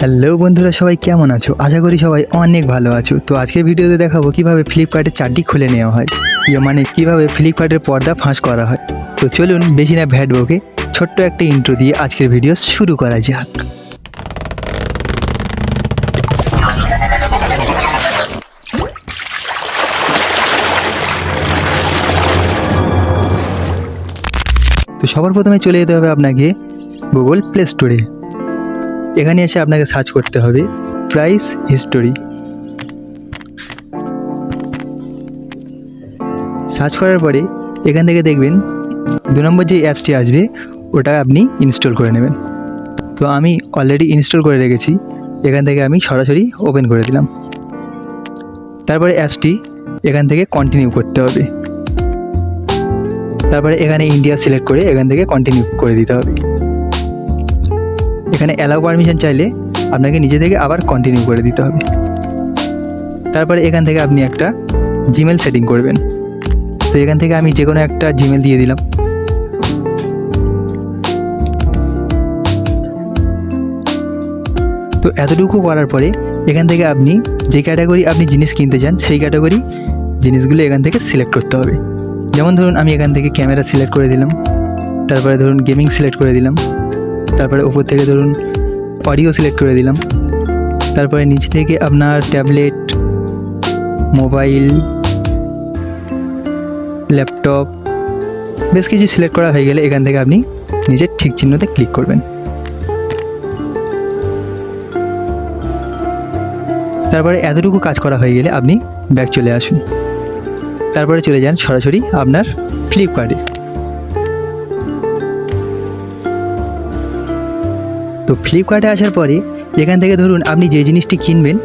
Hello বন্ধুরা, সবাই কেমন আছো? আশা করি সবাই অনেক ভালো আছো। তো আজকের ভিডিওতে দেখাবো কীভাবে ফ্লিপকার্টের চারটি খুলে নেওয়া হয়। ইয়ে মানে কীভাবে ফ্লিপকার্টের পর্দা ফাঁস করা হয়। তো চলুন বেশি না ভ্যাট বকে, ছোট্ট একটা ইন্ট্রো দিয়ে আজকের ভিডিও শুরু করা যাক। তো সবার প্রথমে চলে যেতে হবে আপনাকে গুগল প্লে স্টোরে এখানে এসে আপনাকে সার্চ করতে হবে প্রাইস হিস্টোরি সার্চ করার পরে এখান থেকে দেখবেন দু নম্বর যে অ্যাপসটি আসবে, ওটা আপনি ইনস্টল করে নেবেন। তো আমি অলরেডি ইনস্টল করে রেখেছি, এখান থেকে আমি সরাসরি ওপেন করে দিলাম। তারপরে অ্যাপসটি এখান থেকে কন্টিনিউ করতে হবে। তারপরে এখানে ইন্ডিয়া সিলেক্ট করে এখান থেকে কন্টিনিউ করে দিতে হবে। এখানে অ্যালাউ পারমিশন চাইলে আপনাকে নিজে থেকে আবার কন্টিনিউ করে দিতে হবে। তারপরে এখান থেকে আপনি একটা জিমেল সেটিং করবেন। তো এখান থেকে আমি যে কোনো একটা জিমেল দিয়ে দিলাম। তো এতটুকু করার পরে এখান থেকে আপনি যে ক্যাটাগরি আপনি জিনিস কিনতে চান, সেই ক্যাটাগরি জিনিসগুলো এখান থেকে সিলেক্ট করতে হবে। যেমন ধরুন আমি এখান থেকে ক্যামেরা সিলেক্ট করে দিলাম। তারপরে ধরুন গেমিং সিলেক্ট করে দিলাম। তারপরে উপর থেকে ধরুন অডিও সিলেক্ট করে দিলাম। তারপরে নিচে থেকে আপনার ট্যাবলেট মোবাইল ল্যাপটপ বেশ কিছু সিলেক্ট করা হয়ে গেলে এখান থেকে আপনি নিজের ঠিক চিহ্নতে ক্লিক করবেন। তারপরে এতটুকু কাজ করা হয়ে গেলে আপনি ব্যাক চলে আসুন। তারপরে চলে যান সরাসরি আপনার ফ্লিপকার্টে তো ফ্লিপকার্টে আসার পরে এখান থেকে ধরুন আপনি যে জিনিসটি কিনবেন,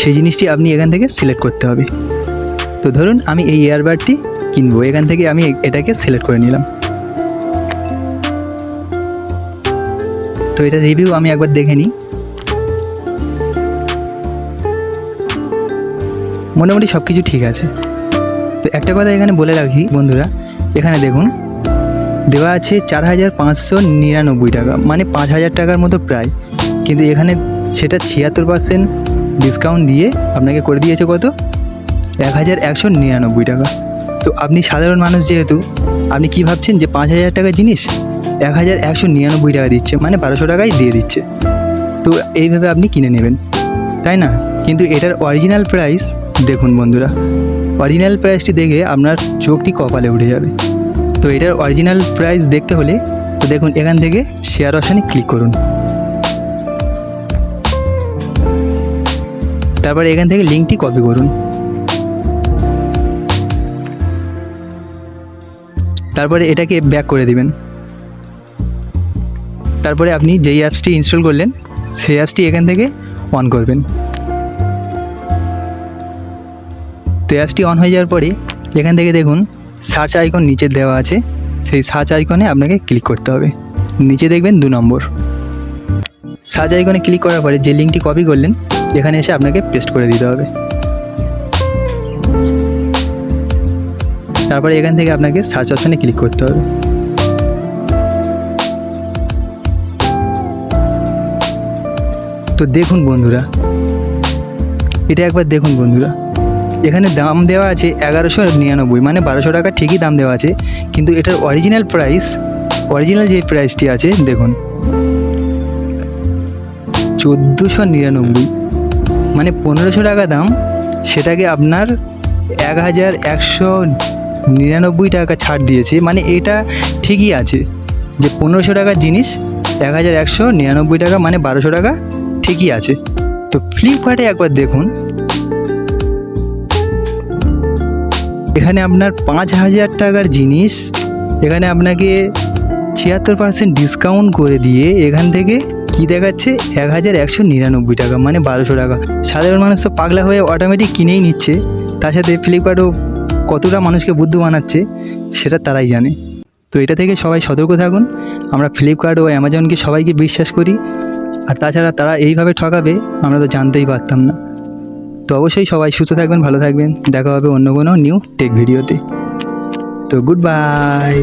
সেই জিনিসটি আপনি এখান থেকে সিলেক্ট করতে হবে। তো ধরুন আমি এই ইয়ারবাডটি কিনবো, এখান থেকে আমি এটাকে সিলেক্ট করে নিলাম। তো এটা রিভিউ আমি একবার দেখে নিই। মোটামুটি সব কিছু ঠিক আছে। তো একটা কথা এখানে বলে রাখি বন্ধুরা, এখানে দেখুন দেওয়া আছে চার হাজার পাঁচশো নিরানব্বই টাকা মানে পাঁচ হাজার টাকার মতো প্রায়। কিন্তু এখানে সেটা ছিয়াত্তর পার্সেন্ট ডিসকাউন্ট দিয়ে আপনাকে করে দিয়েছে কত? এক হাজার একশো নিরানব্বই টাকা। তো আপনি সাধারণ মানুষ যেহেতু, আপনি কি ভাবছেন যে পাঁচ হাজার টাকার জিনিস এক হাজার একশো নিরানব্বই টাকা দিচ্ছে মানে বারোশো টাকাই দিয়ে দিচ্ছে। তো এইভাবে আপনি কিনে নেবেন, তাই না? কিন্তু এটার অরিজিনাল প্রাইস দেখুন বন্ধুরা অরিজিনাল প্রাইসটি দেখে আপনার চোখটি কপালে উঠে যাবে। তো এটার অরিজিনাল প্রাইস দেখতে হলে তো দেখুন, এখান থেকে শেয়ার অপশানে ক্লিক করুন। তারপর এখান থেকে লিঙ্কটি কপি করুন। তারপরে এটাকে ব্যাক করে দিবেন। তারপরে আপনি যেই অ্যাপসটি ইনস্টল করলেন, সেই অ্যাপসটি এখান থেকে অন করবেন। তো অ্যাপসটি অন হয়ে যাওয়ার পরে এখান থেকে দেখুন সার্চ আইকন নিচে দেওয়া আছে। সেই সার্চ আইকনে আপনাকে ক্লিক করতে হবে। নিচে দেখবেন দু নম্বর। সার্চ আইকনে ক্লিক করার পরে যে লিঙ্কটি কপি করলেন, এখানে এসে আপনাকে পেস্ট করে দিতে হবে। তারপরে এখান থেকে আপনাকে সার্চ অপশানে ক্লিক করতে হবে। তো দেখুন বন্ধুরা, এটা একবার দেখুন বন্ধুরা। এখানে দাম দেওয়া আছে এগারোশো নিরানব্বই মানে বারোশো টাকা ঠিকই দাম দেওয়া আছে। কিন্তু এটার অরিজিনাল প্রাইস অরিজিনাল যে প্রাইসটি আছে, দেখুন। চোদ্দোশো নিরানব্বই মানে পনেরোশো টাকা দাম, সেটাকে আপনার এক হাজার একশো নিরানব্বই টাকা ছাড় দিয়েছে। মানে এটা ঠিকই আছে, যে পনেরোশো টাকার জিনিস এক হাজার একশো নিরানব্বই টাকা মানে বারোশো টাকা ঠিকই আছে। তো ফ্লিপকার্টে একবার দেখুন এখানে আপনার পাঁচ হাজার টাকার জিনিস, এখানে আপনাকে ছিয়াত্তর পার্সেন্ট ডিসকাউন্ট করে দিয়ে এখান থেকে কি দেখাচ্ছে? এক হাজার একশো নিরানব্বই টাকা মানে বারোশো টাকা। সাধারণ মানুষ তো পাগলা হয়ে অটোমেটিক কিনেই নিচ্ছে। তার সাথে ফ্লিপকার্টও কতটা মানুষকে বুদ্ধি বানাচ্ছে, সেটা তারাই জানে। তো এটা থেকে সবাই সতর্ক থাকুন। আমরা ফ্লিপকার্ট ও অ্যামাজনকে সবাইকে বিশ্বাস করি। আর তাছাড়া তারা এইভাবে ঠকাবে, আমরা তো জানতেই পারতাম না। তো অবশ্যই সবাই সুস্থ থাকবেন, ভালো থাকবেন। দেখা হবে অন্য কোনো নিউ টেক ভিডিওতে তো। Good bye